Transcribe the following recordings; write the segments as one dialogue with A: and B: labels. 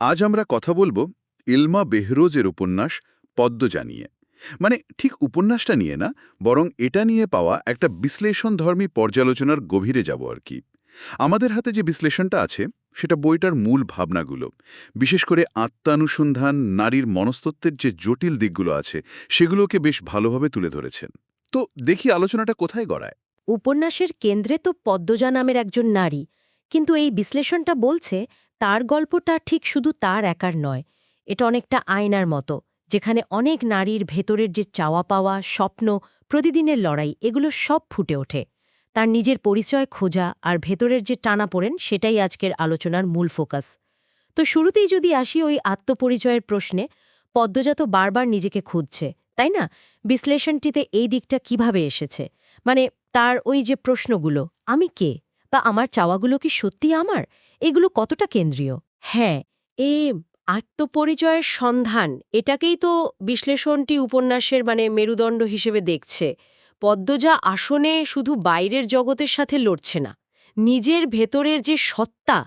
A: আজ আমরা কথা বলব ইলমা বেহরোজের উপন্যাস পদ্মজা নিয়ে মানে ঠিক উপন্যাসটা নিয়ে না, বরং এটা নিয়ে পাওয়া একটা বিশ্লেষণধর্মী পর্যালোচনার গভীরে যাব আর কি। আমাদের হাতে যে বিশ্লেষণটা আছে, সেটা বইটার মূল ভাবনাগুলো। বিশেষ করে আত্মানুসন্ধান, নারীর মনস্তত্ত্বের যে জটিল দিকগুলো আছে, সেগুলোকে বেশ ভালোভাবে তুলে ধরেছেন। তো দেখি আলোচনাটা কোথায় গড়ায়।
B: উপন্যাসের কেন্দ্রে তো পদ্মজা নামের একজন নারী। কিন্তু এই বিশ্লেষণটা বলছে তার গল্পটা ঠিক শুধু তার একার নয়, এটা অনেকটা আয়নার মতো, যেখানে অনেক নারীর ভেতরের যে চাওয়া পাওয়া, স্বপ্ন, প্রতিদিনের লড়াই, এগুলো সব ফুটে ওঠে। তার নিজের পরিচয় খোঁজা আর ভেতরের যে টানা পড়েন সেটাই আজকের আলোচনার মূল ফোকাস। তো শুরুতেই যদি আসি ওই আত্মপরিচয়ের প্রশ্নে, পদ্মজাত বারবার নিজেকে খুঁজছে, তাই না? বিশ্লেষণটিতে এই দিকটা কীভাবে এসেছে? মানে তার ওই যে প্রশ্নগুলো, আমি কে? বা আমার চাওয়াগুলো কি সত্যি আমার? এগুলো কতটা কেন্দ্রীয়? হ্যাঁ এ আত্মপরিচয়ের সন্ধান, এটাকেই তো বিশ্লেষণটি উপন্যাসের মানে মেরুদণ্ড হিসেবে দেখছে। পদ্মজা আসনে শুধু বাইরের জগতের সাথে লড়ছে না, নিজের ভেতরের যে সত্তা,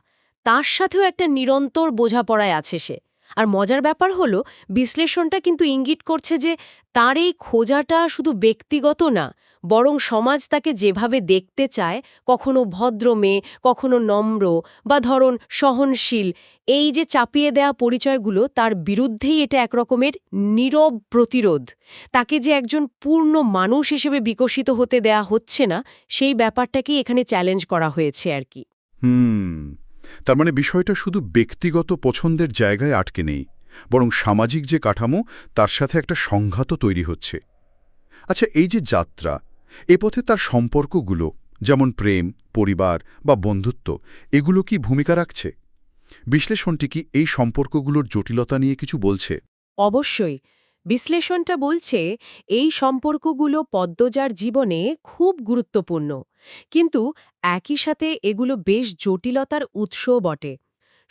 B: তার সাথেও একটা নিরন্তর বোঝাপড়ায় আছে সে। আর মজার ব্যাপার হলো, বিশ্লেষণটা কিন্তু ইঙ্গিত করছে যে তার এই খোঁজাটা শুধু ব্যক্তিগত না, বরং সমাজ তাকে যেভাবে দেখতে চায়, কখনো ভদ্র মেয়ে, কখনো নম্র বা ধরন সহনশীল, এই যে চাপিয়ে দেয়া পরিচয়গুলো তার বিরুদ্ধেই এটা একরকমের নীরব প্রতিরোধ। তাকে যে একজন পূর্ণ মানুষ হিসেবে বিকশিত হতে দেয়া হচ্ছে না, সেই ব্যাপারটাকেই এখানে চ্যালেঞ্জ করা হয়েছে আর কি।
A: হুম। তার মানে বিষয়টা শুধু ব্যক্তিগত পছন্দের জায়গায় আটকে নেই, বরং সামাজিক যে কাঠামো, তার সাথে একটা সংঘাতও তৈরি হচ্ছে। আচ্ছা এই যে যাত্রা, এ পথে তার সম্পর্কগুলো, যেমন প্রেম, পরিবার বা বন্ধুত্ব, এগুলো কি ভূমিকা রাখছে? বিশ্লেষণটি কি এই সম্পর্কগুলোর জটিলতা নিয়ে কিছু বলছে?
B: অবশ্যই। বিশ্লেষণটা বলছে, এই সম্পর্কগুলো পদ্মজার জীবনে খুব গুরুত্বপূর্ণ। কিন্তু একই সাথে এগুলো বেশ জটিলতার উৎসও বটে।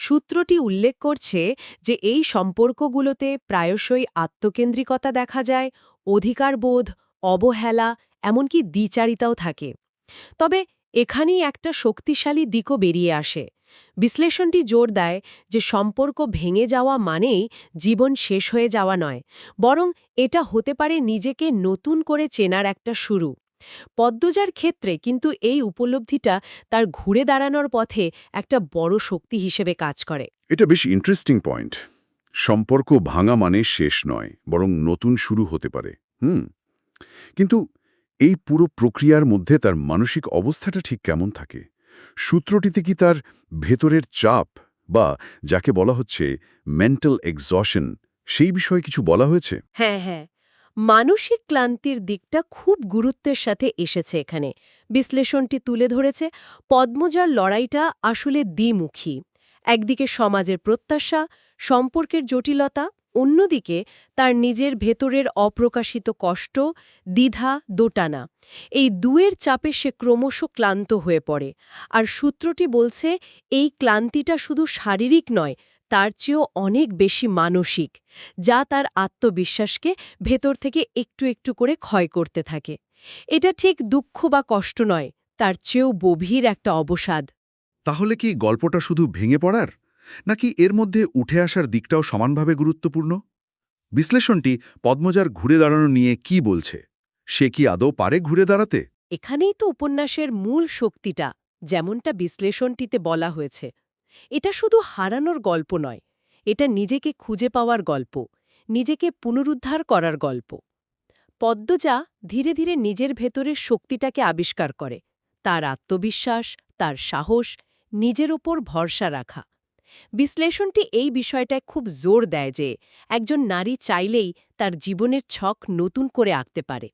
B: সূত্রটি উল্লেখ করছে যে এই সম্পর্কগুলোতে প্রায়শই আত্মকেন্দ্রিকতা দেখা যায়, অধিকারবোধ, অবহেলা, এমনকি দ্বিচারিতাও থাকে। তবে এখানেই একটা শক্তিশালী দিকও বেরিয়ে আসে। বিশ্লেষণটি জোর দেয় যে সম্পর্ক ভেঙে যাওয়া মানেই জীবন শেষ হয়ে যাওয়া নয়, বরং এটা হতে পারে নিজেকে নতুন করে চেনার একটা শুরু। পদ্মজার ক্ষেত্রে কিন্তু এই উপলব্ধিটা তার ঘুরে দাঁড়ানোর পথে একটা বড় শক্তি হিসেবে কাজ করে।
A: এটা বেশ ইন্টারেস্টিং পয়েন্ট সম্পর্ক ভাঙা মানে শেষ নয়, বরং নতুন শুরু হতে পারে। হুম। কিন্তু এই পুরো প্রক্রিয়ার মধ্যে তার মানসিক অবস্থাটা ঠিক কেমন থাকে? সূত্রটিতে কি তার ভেতরের চাপ বা যাকে বলা হচ্ছে মেন্টাল এক্সশন সেই বিষয়ে কিছু বলা হয়েছে?
B: হ্যাঁ হ্যাঁ। মানসিক ক্লান্তির দিকটা খুব গুরুত্বের সাথে এসেছে এখানে। বিশ্লেষণটি তুলে ধরেছে পদ্মজার লড়াইটা আসলে দ্বিমুখী। একদিকে সমাজের প্রত্যাশা, সম্পর্কের জটিলতা অন্যদিকে, তার নিজের ভেতরের অপ্রকাশিত কষ্ট, দ্বিধা, দোটানা, এই দুয়ের চাপে সে ক্রমশ ক্লান্ত হয়ে পড়ে। আর সূত্রটি বলছে, এই ক্লান্তিটা শুধু শারীরিক নয়, তার চেয়েও অনেক বেশি মানসিক, যা তার আত্মবিশ্বাসকে ভেতর থেকে একটু একটু করে ক্ষয় করতে থাকে। এটা ঠিক দুঃখ বা কষ্ট নয়, তার চেয়েও গভীর একটা অবসাদ।
A: তাহলে কি গল্পটা শুধু ভেঙে পড়ার? নাকি এর মধ্যে উঠে আসার দিকটাও সমানভাবে গুরুত্বপূর্ণ? বিশ্লেষণটি পদ্মজার ঘুরে দাঁড়ানো নিয়ে কি বলছে? সে কি আদৌ পারে ঘুরে দাঁড়াতে?
B: এখানেই তো উপন্যাসের মূল শক্তিটা, যেমনটা বিশ্লেষণটিতে বলা হয়েছে। এটা শুধু হারানোর গল্প নয়, এটা নিজেকে খুঁজে পাওয়ার গল্প, নিজেকে পুনরুদ্ধার করার গল্প। পদ্মজা ধীরে ধীরে নিজের ভেতরের শক্তিটাকে আবিষ্কার করে, তার আত্মবিশ্বাস, তার সাহস, নিজের ওপর ভরসা রাখা। বিশ্লেষণটি এই বিষয়টায় খুব জোর দেয় যে একজন নারী চাইলেই তার জীবনের ছক নতুন করে আঁকতে পারে,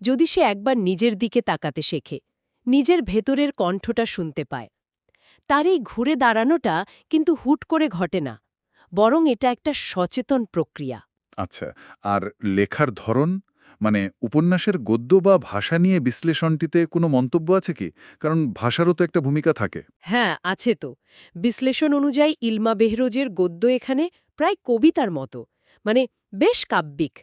B: যদি সে একবার নিজের দিকে তাকাতে শেখে, নিজের ভেতরের কণ্ঠটা শুনতে পায়। তার এই ঘুরে দাঁড়ানোটা কিন্তু হুট করে ঘটে না, বরং এটা একটা সচেতন প্রক্রিয়া।
A: আচ্ছা আর লেখার ধরন? মানে উপন্যাসের গদ্য বা ভাষা নিয়ে বিশ্লেষণটিতে কোনো মন্তব্য আছে কি? কারণ ভাষারও তো একটা ভূমিকা থাকে।
B: হ্যাঁ আছে তো। বিশ্লেষণ অনুযায়ী ইলমা বেহরোজের গদ্য এখানে প্রায় কবিতার মতো মানে বেশ কাব্যিক।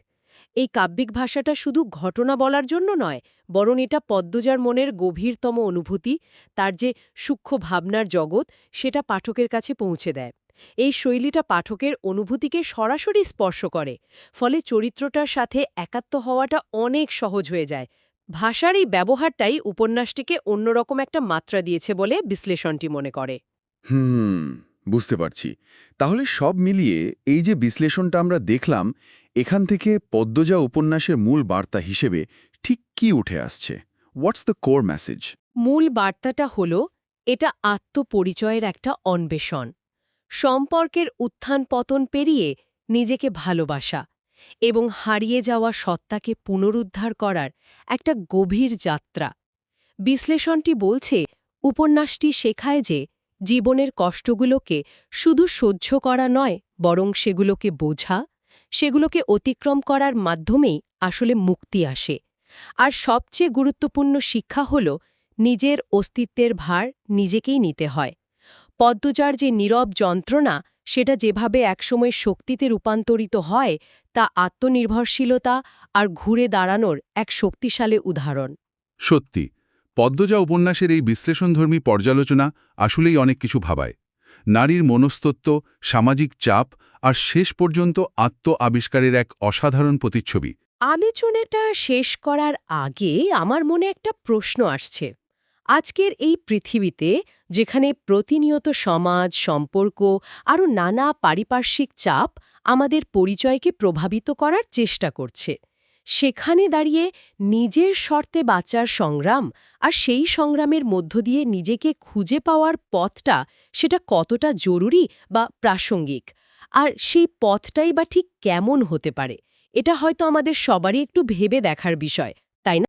B: এই কাব্যিক ভাষাটা শুধু ঘটনা বলার জন্য নয়, বরং এটা পদ্মজার মনের গভীরতম অনুভূতি, তার যে সূক্ষ্ম ভাবনার জগৎ, সেটা পাঠকের কাছে পৌঁছে দেয়। এই শৈলীটা পাঠকের অনুভূতিকে সরাসরি স্পর্শ করে ফলে চরিত্রটার সাথে একাত্ম হওয়াটা অনেক সহজ হয়ে যায়। ভাষার এই ব্যবহারটাই উপন্যাসটিকে অন্যরকম একটা মাত্রা দিয়েছে বলে বিশ্লেষণটি মনে করে।
C: হুম বুঝতে পারছি। তাহলে সব মিলিয়ে এই যে বিশ্লেষণটা আমরা দেখলাম এখান থেকে পদ্মজা উপন্যাসের মূল বার্তা হিসেবে ঠিক কি উঠে আসছে? হোয়াটস দ্য কোর মেসেজ
B: মূল বার্তাটা হল এটা আত্মপরিচয়ের একটা অন্বেষণ। সম্পর্কের উত্থান পতন পেরিয়ে নিজেকে ভালোবাসা এবং হারিয়ে যাওয়া সত্তাকে পুনরুদ্ধার করার একটা গভীর যাত্রা। বিশ্লেষণটি বলছে, উপন্যাসটি শেখায় যে জীবনের কষ্টগুলোকে শুধু সহ্য করা নয়, বরং সেগুলোকে বোঝা, সেগুলোকে অতিক্রম করার মাধ্যমেই আসলে মুক্তি আসে। আর সবচেয়ে গুরুত্বপূর্ণ শিক্ষা হল, নিজের অস্তিত্বের ভার নিজেকেই নিতে হয়। পদ্মজার যে নীরব যন্ত্রণা সেটা যেভাবে একসময় শক্তিতে রূপান্তরিত হয় তা আত্মনির্ভরশীলতা আর ঘুরে দাঁড়ানোর এক শক্তিশালী উদাহরণ।
A: সত্যি পদ্মজা উপন্যাসের এই বিশ্লেষণধর্মী পর্যালোচনা আসলেই অনেক কিছু ভাবায়। নারীর মনস্তত্ত্ব সামাজিক চাপ আর শেষ পর্যন্ত আত্ম আবিষ্কারের এক অসাধারণ প্রতিচ্ছবি।
B: আলোচনাটা শেষ করার আগে আমার মনে একটা প্রশ্ন আসছে। আজকের এই পৃথিবীতে, যেখানে প্রতিনিয়ত সমাজ, সম্পর্ক আরও নানা পারিপার্শ্বিক চাপ আমাদের পরিচয়কে প্রভাবিত করার চেষ্টা করছে। সেখানে দাঁড়িয়ে নিজের শর্তে বাঁচার সংগ্রাম আর সেই সংগ্রামের মধ্য দিয়ে নিজেকে খুঁজে পাওয়ার পথটা, সেটা কতটা জরুরি বা প্রাসঙ্গিক? আর সেই পথটাই বা ঠিক কেমন হতে পারে? এটা হয়তো আমাদের সবারই একটু ভেবে দেখার বিষয়।